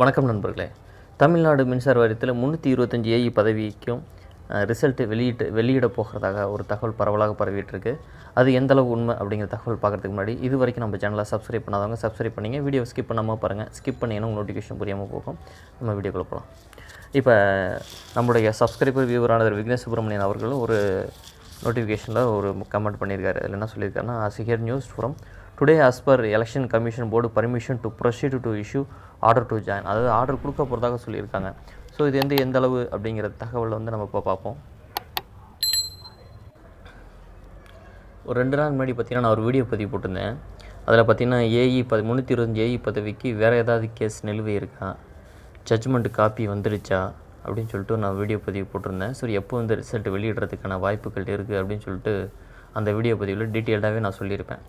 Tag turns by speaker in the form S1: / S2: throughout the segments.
S1: வணக்கம் நண்பர்களே. தமிழ்நாடு மின்சார வாரியத்தில் முந்நூற்றி இருபத்தஞ்சி ஏஇ பதவிக்கும் ரிசல்ட்டு வெளியிட்டு வெளியிட போகிறதாக ஒரு தகவல் பரவலாக பரவிட்டுருக்கு அது எந்த அளவு உண்மை அப்படிங்கிற தகவல் பார்க்கறதுக்கு முன்னாடி இது வரைக்கும் நம்ம சேனலை சப்ஸ்கிரைப் பண்ணாதவங்க சப்ஸ்கிரைப் பண்ணிங்க. வீடியோ ஸ்கிப் பண்ணாமல் பாருங்கள் ஸ்கிப் பண்ணிங்கன்னா நோட்டிஃபிகேஷன் புரியாமல் போகும். நம்ம வீடியோக்குள்ள போகலாம் இப்போ நம்முடைய சப்ஸ்கிரைபர் வியூவரானவர் விக்னேஷ் சுப்பிரமணியன் அவர்களும் ஒரு நோட்டிஃபிகேஷனில் ஒரு கமெண்ட் பண்ணியிருக்காரு. அதில் என்ன சொல்லியிருக்காருன்னா சிஹியர் news from today as per election commission board permission to proceed to issue order to join அதாவது ஆர்டர் கொடுக்க போகிறதாக சொல்லியிருக்காங்க. ஸோ இது வந்து எந்த அளவு அப்படிங்கிற தகவல் வந்து நம்ம இப்போ பார்ப்போம். ஒரு ரெண்டு நாள் முன்னாடி பார்த்தீங்கன்னா நான் ஒரு வீடியோ பதிவு போட்டிருந்தேன். அதில் பார்த்தீங்கன்னா ஏஇ பதி முந்நூற்றி இருபத்தஞ்சி ஏஇ பதவிக்கு வேறு ஏதாவது கேஸ் நிலுவை இருக்கா? ஜட்ஜ்மெண்ட் காப்பி வந்துடுச்சா? அப்படின்னு சொல்லிட்டு நான் வீடியோ பதிவு போட்டிருந்தேன். சரி எப்போ வந்து ரிசல்ட் வெளியிடுறதுக்கான வாய்ப்புகள் இருக்குது அப்படின்னு சொல்லிட்டு அந்த வீடியோ பதிவில் டீட்டெயில்டாகவே நான் சொல்லியிருப்பேன்.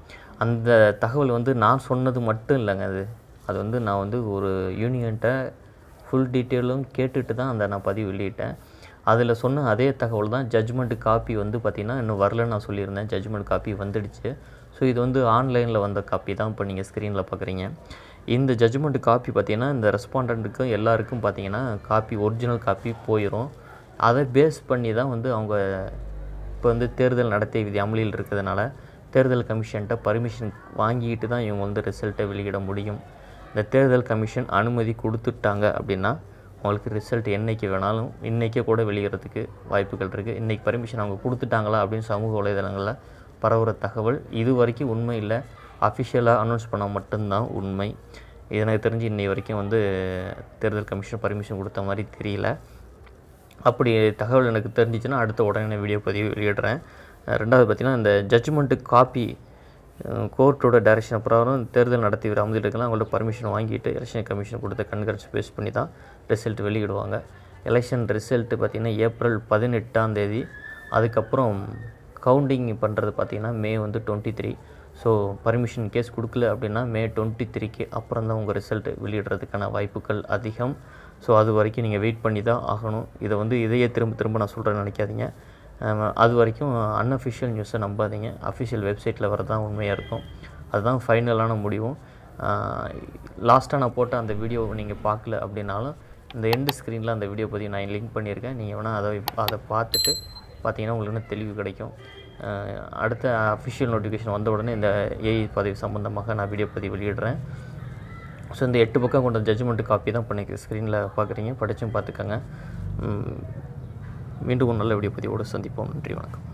S1: அந்த தகவல் வந்து நான் சொன்னது மட்டும் இல்லைங்க அது. அது வந்து நான் வந்து ஒரு யூனியன்ட்ட ஃபுல் டீட்டெயிலும் கேட்டுட்டு தான் அந்த நான் பதிவு வெளியிட்டேன். அதில் சொன்ன அதே தகவல் தான் ஜட்ஜ்மெண்ட் காப்பி வந்து பார்த்திங்கன்னா இன்னும் வரலன்னு நான் சொல்லியிருந்தேன். ஜட்ஜ்மெண்ட் காப்பி வந்துடுச்சு. ஸோ இது வந்து ஆன்லைனில் வந்த காப்பி தான் இப்போ நீங்கள் ஸ்க்ரீனில் பார்க்குறீங்க இந்த ஜட்ஜ்மெண்ட் காப்பி பார்த்தீங்கன்னா இந்த ரெஸ்பாண்டண்ட்டுக்கு எல்லாருக்கும் பார்த்தீங்கன்னா காப்பி ஒரிஜினல் காப்பி போயிடும் அதை பேஸ் பண்ணி தான் வந்து அவங்க இப்போ வந்து தேர்தல் நடத்தை விதி அமலில் இருக்கிறதுனால தேர்தல் கமிஷன்கிட்ட பர்மிஷன் வாங்கிட்டு தான் இவங்க வந்து ரிசல்ட்டை வெளியிட முடியும். இந்த தேர்தல் கமிஷன் அனுமதி கொடுத்துட்டாங்க அப்படின்னா உங்களுக்கு ரிசல்ட் என்றைக்கு வேணாலும் இன்றைக்கே கூட வெளியிடறதுக்கு வாய்ப்புகள் இருக்குது இன்றைக்கி பர்மிஷன் அவங்க கொடுத்துட்டாங்களா அப்படின்னு சமூக வலைதளங்களில் பரவுகிற தகவல் இது வரைக்கும் உண்மை இல்லை. அஃபிஷியலாக அனௌன்ஸ் பண்ணால் மட்டும்தான் உண்மை. எனக்கு தெரிஞ்சு இன்னை வரைக்கும் வந்து தேர்தல் கமிஷன் பர்மிஷன் கொடுத்த மாதிரி தெரியல. அப்படி தகவல் எனக்கு தெரிஞ்சிச்சுன்னா அடுத்த உடனே வீடியோ பதிவு வெளியிடுறேன். ரெண்டாவது பார்த்திங்கன்னா இந்த ஜட்ஜ்மெண்ட்டு காப்பி கோர்ட்டோட டைரக்ஷன் பிரகாரம் தேர்தல் நடத்தி அமைதியில் அவங்கள்ட்ட பர்மிஷன் வாங்கிட்டு எலெக்ஷன் கமிஷன் கொடுத்த கண்காட்சி பேஸ் பண்ணி தான் ரிசல்ட் வெளியிடுவாங்க. எலெக்ஷன் ரிசல்ட்டு பார்த்திங்கன்னா ஏப்ரல் பதினெட்டாம் தேதி. அதுக்கப்புறம் கவுண்டிங் பண்ணுறது பார்த்திங்கன்னா மே வந்து twenty three so permission case கொடுக்கல அப்படின்னா மே டுவெண்ட்டி த்ரீக்கு அப்புறம் தான் உங்கள் ரிசல்ட் வெளியிடுறதுக்கான வாய்ப்புகள் அதிகம். ஸோ அது வரைக்கும் நீங்கள் வெயிட் பண்ணி தான் ஆகணும். இதை வந்து இதையே திரும்ப திரும்ப நான் சொல்கிறேன்னு நினைக்காதீங்க. அது வரைக்கும் அன்அஃபிஷியல் நியூஸை நம்பாதீங்க. அஃபிஷியல் வெப்சைட்டில் வரதான் உண்மையாக இருக்கும். அதுதான் ஃபைனலான முடிவும். லாஸ்ட்டாக நான் போட்ட அந்த வீடியோவை நீங்கள் பார்க்கல அப்படின்னாலும் இந்த எண்டு ஸ்க்ரீனில் அந்த வீடியோ பற்றி நான் லிங்க் பண்ணியிருக்கேன். நீங்கள் வேணால் அதை அதை பார்த்துட்டு பார்த்தீங்கன்னா உங்களுக்கு இன்னும் தெளிவு கிடைக்கும். அடுத்த அஃபிஷியல் நோட்டிஃபிகேஷன் வந்த உடனே இந்த ஏஐ பதவி சம்மந்தமாக நான் வீடியோ பதிவு வெளியிடுறேன். ஸோ இந்த எட்டு பக்கம் கொண்ட ஜட்ஜ்மெண்ட் காப்பி தான் பண்ணி ஸ்க்ரீனில் பார்க்குறீங்க. படித்தும் பார்த்துக்கோங்க. மீண்டும் ஒரு நல்ல வீடியோ பதிவோடு சந்திப்போம். நன்றி வணக்கம்.